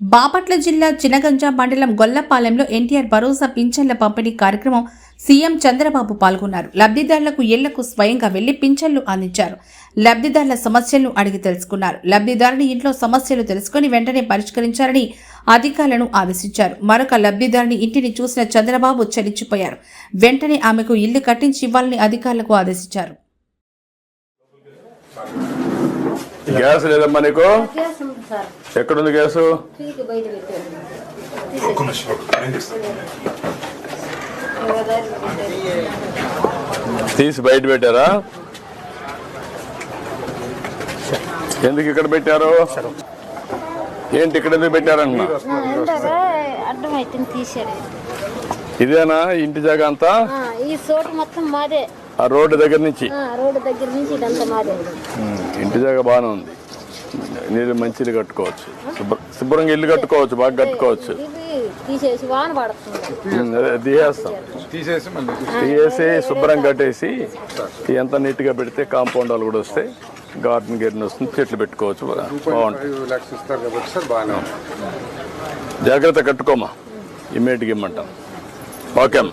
బాపట్ల జిల్లా చినగంజ మండలం గొల్లపాలెంలో ఎన్టీఆర్ భరోసా పింఛన్ల పంపిణీ కార్యక్రమం సీఎం చంద్రబాబు పాల్గొన్నారు. లబ్ధిదారులకు ఇళ్ళకు స్వయంగా వెళ్ళి పింఛన్లు అందించారు. లబ్ధిదారుల సమస్యలను అడిగి తెలుసుకున్నారు. లబ్ధిదారుని ఇంట్లో సమస్యలు తెలుసుకుని వెంటనే పరిష్కరించాలని అధికారులను ఆదేశించారు. మరొక లబ్ధిదారుని ఇంటిని చూసిన చంద్రబాబు చలించిపోయారు వెంటనే ఆమెకు ఇల్లు కట్టించి ఇవ్వాలని అధికారులకు ఆదేశించారు. గ్యాస్ లేదమ్మా నీకు? ఎక్కడుంది గ్యాసు ఒక్క నిమిషం తీసి బయట పెట్టారా? ఎందుకు ఇక్కడ పెట్టారు? ఏంటి ఇక్కడ ఎందుకు పెట్టారన్న ఇదేనా ఇంటి జాగా అంతా? ఆ, ఈ చోటు మొత్తం మాదే. ఆ రోడ్డు దగ్గర నుంచి? ఆ, రోడ్డు దగ్గర నుంచి ఇదంతా మాదే. ఉమ్, ఇంటి జాగా బాగానే ఉంది. నీళ్ళు మంచి ఇల్లు కట్టుకోవచ్చు. శుభ్ర- శుభ్రంగా ఇల్లు కట్టుకోవచ్చు బాగా కట్టుకోవచ్చు. ఇది తీసేసి వాన పడుతుంది. తీసేస్తాం. తీసేసి మళ్ళీ తీసేసి శుభ్రం కట్టేసి ఎంత నీట్గా పెడితే కాంపౌండ్ వాళ్ళు కూడా వస్తాయి గార్డెన్ గిర్డెన్ వస్తుంది చెట్లు పెట్టుకోవచ్చు బాగుంటుంది. జాగ్రత్త కట్టుకోమా. ఇమ్మీడియట్గా ఇమ్మంటాం. ఓకే అమ్మ.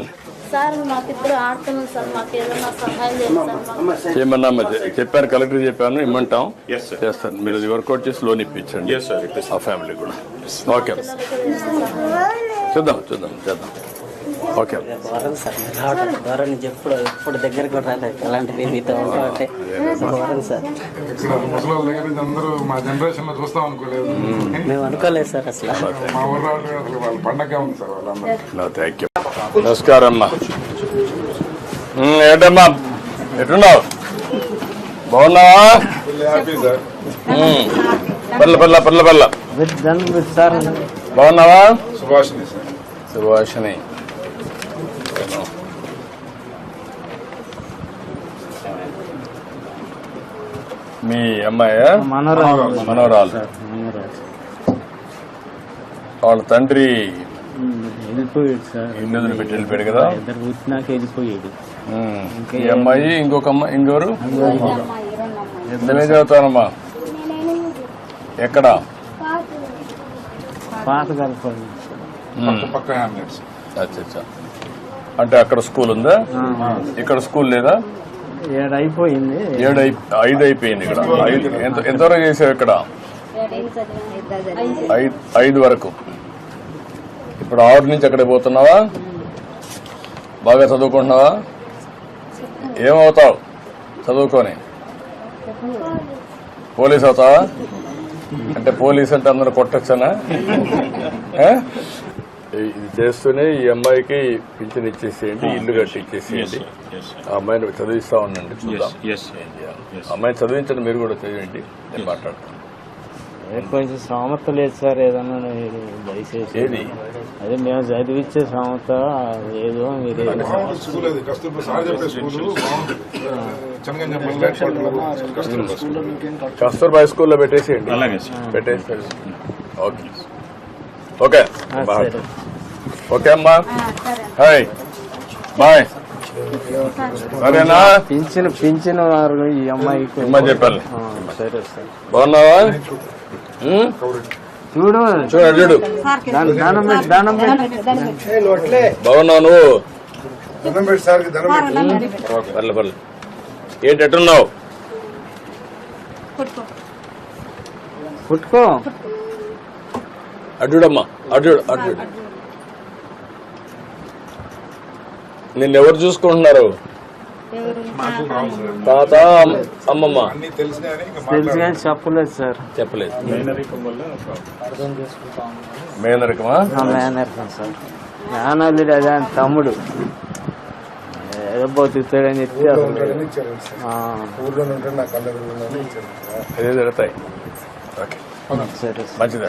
రా. సార్ మాకు ఇద్దరు ఆడుతున్నాం సార్ మాకు ఏదైనా సహాయం చేయండి సార్ మాకు. ఏమన్నా చెప్పాను కలెక్టర్ చెప్పాను ఇమ్మంటాం. చేస్తాను మీరు అది వర్కౌట్ చేసి లోన్ ఇప్పించండి. ఆ ఫ్యామిలీ కూడా. ఓకే చూద్దాం చూద్దాం చేద్దాం. ఓకే. వరం సార్. రావడం ద్వారా నుంచి ఎప్పుడు ఎప్పుడు దగ్గరకు కూడా రాలేదు. అలాంటివి మీతో సార్. ముసలి వాళ్ళ దగ్గర నుంచి అందరూ మా జనరేషన్లో చూస్తాం అనుకోలేదు. మేము అనుకోలేదు సార్ అసలు. మా ఊర్లో అసలు వాళ్ళ పండగ ఉంది సార్ వాళ్ళందరూ. థ్యాంక్ యూ నమస్కారం అమ్మా. ఏంటమ్మా? ఎట్టున్నావు బాగున్నావా? సార్ పర్ల పర్ల పర్ల పర్ల. సార్ బాగున్నావా? సుభాషిణి సార్ మీ అమ్మాయా? మనోరాలు. మనవరాలు వాళ్ళ తండ్రి వెళ్ళిపోయాడు సార్. ఇల్లు వదిలిపెట్టి వెళ్ళిపోయాడు కదా? ఇద్దరు పుట్టినాక వెళ్ళిపోయాడు. ఈ అమ్మాయి ఇంకొక అమ్మాయి ఇంకోరు అమ్మాయి. రెండు అమ్మాయి ఎంతమే చదువుతానమ్మా ఎక్కడ? పాత కలపండి పక్క పక్క హ్యాండ్లెట్స్. అచ్చా అచ్చా. అంటే అక్కడ స్కూల్ ఉందా? ఇక్కడ స్కూల్ లేదా? ఏడు అయిపోయింది ఏడు ఐదు అయిపోయింది ఇక్కడ ఎంతవరకు చేసావు ఇక్కడ? ఐదు వరకు. ఇప్పుడు ఆరు నుంచి అక్కడికి పోతున్నావా? బాగా చదువుకుంటున్నావా? ఏమవుతావు చదువుకొని? పోలీస్ అవుతావా? అంటే పోలీస్ అంటే అందరూ కొట్టచ్చనా? ఇది చేస్తూనే ఈ అమ్మాయికి పింఛన్ ఇచ్చేసేయండి ఇల్లు కట్టి ఇచ్చేసేయండి ఆ అమ్మాయిని చదివిస్తా ఉండండి చూద్దాం. అమ్మాయిని చదివించండి మీరు కూడా చదివండి నేను మాట్లాడతాను. కొంచెం సామర్థ లేదు సార్ ఏదన్నా దయచేసి. అదే మేము చదివిచ్చే సామర్థ ఏదో మీరు కస్తూర్బా స్కూల్లో పెట్టేసేయండి. పెట్టేసేయండి ఓకే. ఓకే. బాయ్. ఓకే అమ్మా. హాయ్. బాయ్. సరేనా? పింఛన్ పింఛన్ వారు ఈ అమ్మాయికి అమ్మా చెప్పాలి. సరే సార్. బాగున్నావా? చూడు. చూడు చూడు. దాని దానం పెట్టి దానం పెట్టి బాగున్నావు నువ్వు? పర్లే పర్లే. ఏంటి ఎట్టున్నావు పుట్టుకో అడ్డుడమ్మా అడ్డు అడ్డు. నిన్నెవరు చూసుకుంటున్నారు? తాత అమ్- అమ్మమ్మ. తెలుసు చెప్పలేదు సార్. చెప్పలేదు. మేనరికమా? మేనర్కం సార్. మేనల్లుడు అదే తమ్ముడు. ఏదో బతుకుతాడని చెప్పి అదే జరుగుతాయి ఓకే. మంచిదే.